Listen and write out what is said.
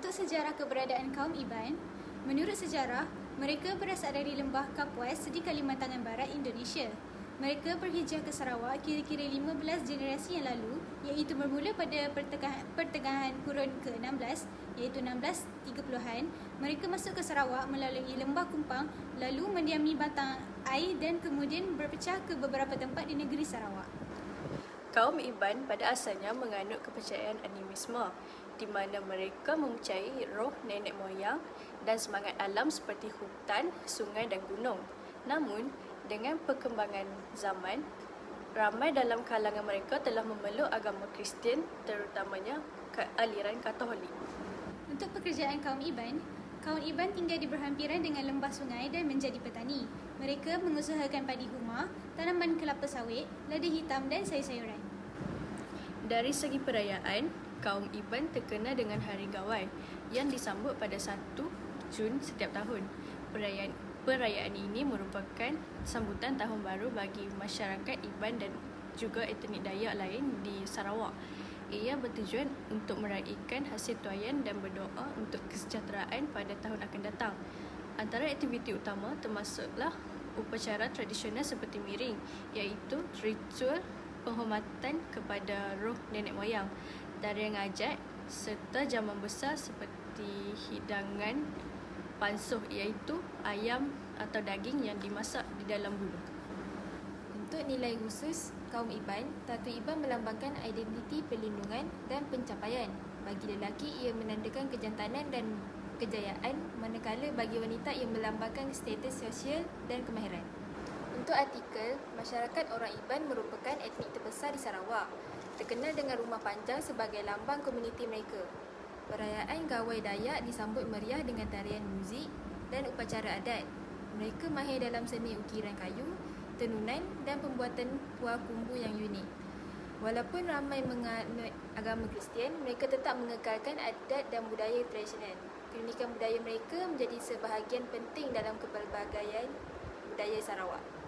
Untuk sejarah keberadaan kaum Iban, menurut sejarah, mereka berasal dari lembah Kapuas di Kalimantan Barat, Indonesia. Mereka berhijrah ke Sarawak kira-kira 15 generasi yang lalu iaitu bermula pada pertengahan, pertengahan kurun ke-16 iaitu 1630-an. Mereka masuk ke Sarawak melalui lembah Kumpang lalu mendiami batang air dan kemudian berpecah ke beberapa tempat di negeri Sarawak. Kaum Iban pada asalnya menganut kepercayaan animisme di mana mereka mempercayai roh nenek moyang dan semangat alam seperti hutan, sungai dan gunung. Namun, dengan perkembangan zaman, ramai dalam kalangan mereka telah memeluk agama Kristian terutamanya ke aliran Katolik. Untuk pekerjaan kaum Iban, kaum Iban tinggal di berhampiran dengan lembah sungai dan menjadi petani. Mereka mengusahakan padi huma, tanaman kelapa sawit, lada hitam dan sayur-sayuran. Dari segi perayaan, kaum Iban terkenal dengan Hari Gawai yang disambut pada 1 Jun setiap tahun. Perayaan perayaan ini merupakan sambutan tahun baru bagi masyarakat Iban dan juga etnik Dayak lain di Sarawak. Ia bertujuan untuk meraihkan hasil tuayan dan berdoa untuk kesejahteraan pada tahun akan datang. Antara aktiviti utama termasuklah upacara tradisional seperti miring iaitu ritual penghormatan kepada roh nenek moyang, tarian ngajak serta jamuan besar seperti hidangan pansuh iaitu ayam atau daging yang dimasak di dalam bulu. Untuk nilai khusus, kaum Iban, tatu Iban melambangkan identiti perlindungan dan pencapaian. Bagi lelaki, ia menandakan kejantanan dan kejayaan, manakala bagi wanita ia melambangkan status sosial dan kemahiran. Untuk artikel, masyarakat orang Iban merupakan etnik terbesar di Sarawak, terkenal dengan rumah panjang sebagai lambang komuniti mereka. Perayaan Gawai Dayak disambut meriah dengan tarian muzik dan upacara adat. Mereka mahir dalam seni ukiran kayu, tenunan dan pembuatan puah kumbu yang unik. Walaupun ramai menganut agama Kristian, mereka tetap mengekalkan adat dan budaya tradisional. Keunikan budaya mereka menjadi sebahagian penting dalam kepelbagaian budaya Sarawak.